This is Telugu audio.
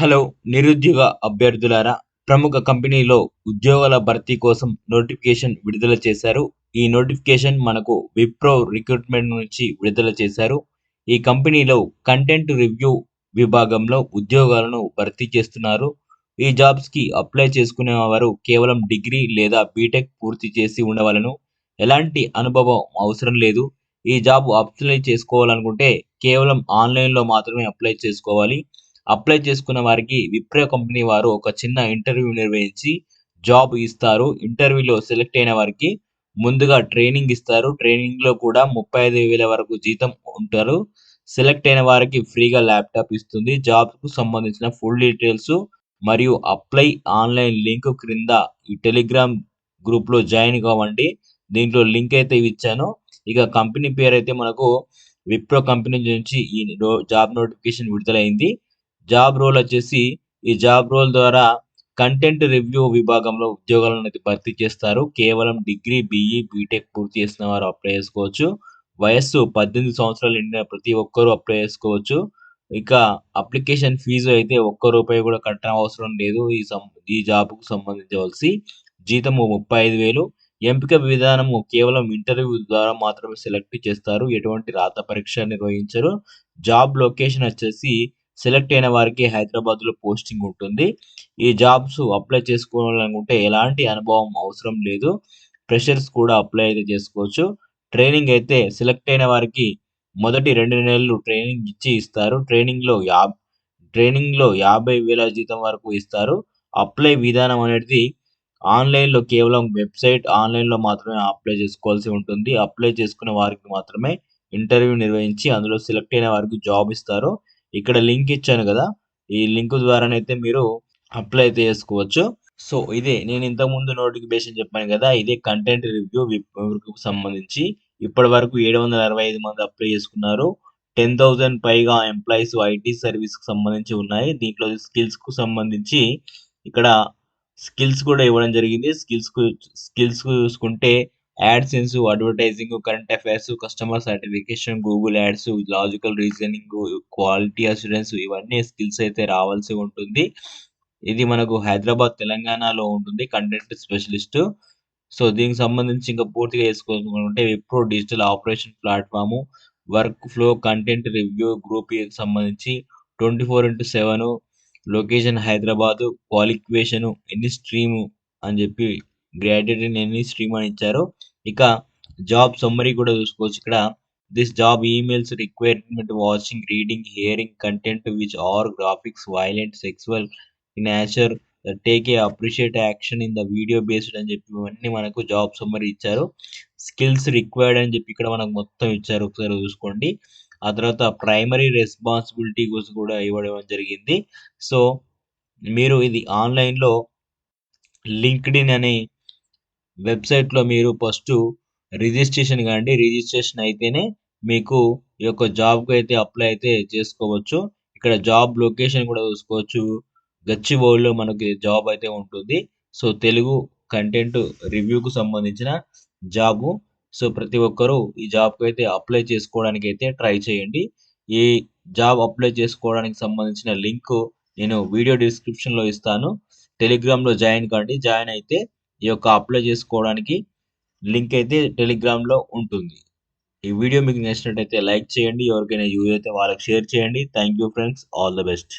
హలో నిరుద్యోగ అభ్యర్థులారా ప్రముఖ కంపెనీలో ఉద్యోగాల భర్తీ కోసం నోటిఫికేషన్ విడుదల చేశారు. ఈ నోటిఫికేషన్ మనకు విప్రో రిక్రూట్మెంట్ నుంచి విడుదల చేశారు. ఈ కంపెనీలో కంటెంట్ రివ్యూ విభాగంలో ఉద్యోగాలను భర్తీ చేస్తున్నారు. ఈ జాబ్స్కి అప్లై చేసుకునే వారు కేవలం డిగ్రీ లేదా బీటెక్ పూర్తి చేసి ఉండవలను. ఎలాంటి అనుభవం అవసరం లేదు. ఈ జాబ్ అప్లై చేసుకోవాలనుకుంటే కేవలం ఆన్లైన్లో మాత్రమే అప్లై చేసుకోవాలి. అప్లై చేసుకున్న వారికి విప్రో కంపెనీ వారు ఒక చిన్న ఇంటర్వ్యూ నిర్వహించి జాబ్ ఇస్తారు. ఇంటర్వ్యూలో సెలెక్ట్ అయిన వారికి ముందుగా ట్రైనింగ్ ఇస్తారు. ట్రైనింగ్లో కూడా ముప్పై ఐదు వేల వరకు జీతం ఉంటారు. సెలెక్ట్ అయిన వారికి ఫ్రీగా ల్యాప్టాప్ ఇస్తుంది. జాబ్కు సంబంధించిన ఫుల్ డీటెయిల్స్ మరియు అప్లై ఆన్లైన్ లింక్ క్రింద ఈ టెలిగ్రామ్ గ్రూప్లో జాయిన్ కావండి. దీంట్లో లింక్ అయితే ఇచ్చాను. ఇక కంపెనీ పేరు అయితే మనకు విప్రో కంపెనీ నుంచి ఈ జాబ్ నోటిఫికేషన్ విడుదలైంది. జాబ్ రోల్ వచ్చేసి ఈ జాబ్ రోల్ ద్వారా కంటెంట్ రివ్యూ విభాగంలో ఉద్యోగాలను అయితే భర్తీ చేస్తారు. కేవలం డిగ్రీ బిఈ బీటెక్ పూర్తి చేసిన వారు అప్లై చేసుకోవచ్చు. వయస్సు పద్దెనిమిది సంవత్సరాలు నిండిన ప్రతి ఒక్కరూ అప్లై చేసుకోవచ్చు. ఇక అప్లికేషన్ ఫీజు అయితే ఒక్క రూపాయి కూడా కట్టడం అవసరం లేదు. ఈ సం ఈ జాబ్కు సంబంధించవలసి జీతము ముప్పై ఐదు వేలు. ఎంపిక విధానము కేవలం ఇంటర్వ్యూ ద్వారా మాత్రమే సెలెక్ట్ చేస్తారు. ఎటువంటి రాత పరీక్ష నిర్వహించరు. జాబ్ లొకేషన్ వచ్చేసి సెలెక్ట్ అయిన వారికి హైదరాబాద్లో పోస్టింగ్ ఉంటుంది. ఈ జాబ్స్ అప్లై చేసుకోవాలనుకుంటే ఎలాంటి అనుభవం అవసరం లేదు. ఫ్రెషర్స్ కూడా అప్లై అయితే చేసుకోవచ్చు. ట్రైనింగ్ అయితే సెలెక్ట్ అయిన వారికి మొదటి రెండు నెలలు ట్రైనింగ్ ఇచ్చి ఇస్తారు. ట్రైనింగ్లో యా ట్రైనింగ్లో యాభై వేల జీతం వరకు ఇస్తారు. అప్లై విధానం అనేది ఆన్లైన్లో కేవలం వెబ్సైట్ ఆన్లైన్లో మాత్రమే అప్లై చేసుకోవాల్సి ఉంటుంది. అప్లై చేసుకున్న వారికి మాత్రమే ఇంటర్వ్యూ నిర్వహించి అందులో సెలెక్ట్ అయిన వారికి జాబ్ ఇస్తారు. ఇక్కడ లింక్ ఇచ్చాను కదా ఈ లింక్ ద్వారానైతే మీరు అప్లై అయితే చేసుకోవచ్చు. సో ఇదే నేను ఇంతకు ముందు నోటిఫికేషన్ చెప్పాను కదా ఇదే కంటెంట్ రివ్యూ కు సంబంధించి ఇప్పటి వరకు ఏడు వందల అరవై ఐదు మంది అప్లై చేసుకున్నారు. టెన్ థౌసండ్ పైగా ఎంప్లాయీస్ ఐటీ సర్వీస్కు సంబంధించి ఉన్నాయి. దీంట్లో స్కిల్స్కు సంబంధించి ఇక్కడ స్కిల్స్ కూడా ఇవ్వడం జరిగింది. స్కిల్స్కు స్కిల్స్ చూసుకుంటే AdSense advertising current affairs customer certification Google Ads logical reasoning quality assurance ఇవన్నీ స్కిల్స్ అయితే రావాల్సి ఉంటుంది. ఇది మనకు హైదరాబాద్ తెలంగాణలో ఉంటుంది కంటెంట్ స్పెషలిస్ట్ సో దీనికి సంబంధించి ఇంకా పూర్తిగా చేసుకోవాలనుకుంటే Wipro digital operation platform work flow content review group సంబంధించి twenty four into seven location Hyderabad qualification any stream అని చెప్పి గ్రాడ్యుయేట్ ఇన్ ఎన్ని స్ట్రీమ్ అని ఇచ్చారు. ఇక జాబ్ సమ్మరీ కూడా చూసుకోవచ్చు. ఇక్కడ this job emails requirement watching reading hearing content which are graphics violent sexual nature take a appreciate action in the video based అని చెప్పి ఇవన్నీ మనకు జాబ్ సమ్మరీ ఇచ్చారు. స్కిల్స్ రిక్వైర్డ్ అని చెప్పి ఇక్కడ మనకు మొత్తం ఇచ్చారు. ఒకసారి చూసుకోండి. ఆ తర్వాత ప్రైమరీ రెస్పాన్సిబిలిటీ కూడా ఇవ్వడం జరిగింది. సో మీరు ఇది ఆన్లైన్లో లింక్డ్ఇన్ అనే వెబ్సైట్లో మీరు ఫస్ట్ రిజిస్ట్రేషన్ కాండి రిజిస్ట్రేషన్ అయితేనే మీకు ఈ యొక్క జాబ్కి అయితే అప్లై అయితే చేసుకోవచ్చు. ఇక్కడ జాబ్ లొకేషన్ కూడా చూసుకోవచ్చు. గచ్చిబౌలిలో మనకి జాబ్ అయితే ఉంటుంది. సో తెలుగు కంటెంట్ రివ్యూకు సంబంధించిన జాబు. సో ప్రతి ఒక్కరూ ఈ జాబ్కి అయితే అప్లై చేసుకోవడానికి అయితే ట్రై చేయండి. ఈ జాబ్ అప్లై చేసుకోవడానికి సంబంధించిన లింక్ నేను వీడియో డిస్క్రిప్షన్లో ఇస్తాను. టెలిగ్రామ్లో జాయిన్ కండి. జాయిన్ అయితే ఈ యొక్క అప్లై చేసుకోవడానికి లింక్ అయితే టెలిగ్రామ్లో ఉంటుంది. ఈ వీడియో మీకు నచ్చినట్టయితే లైక్ చేయండి. ఎవరికైనా యూజ్ అయితే వాళ్ళకి షేర్ చేయండి. Thank you friends all the best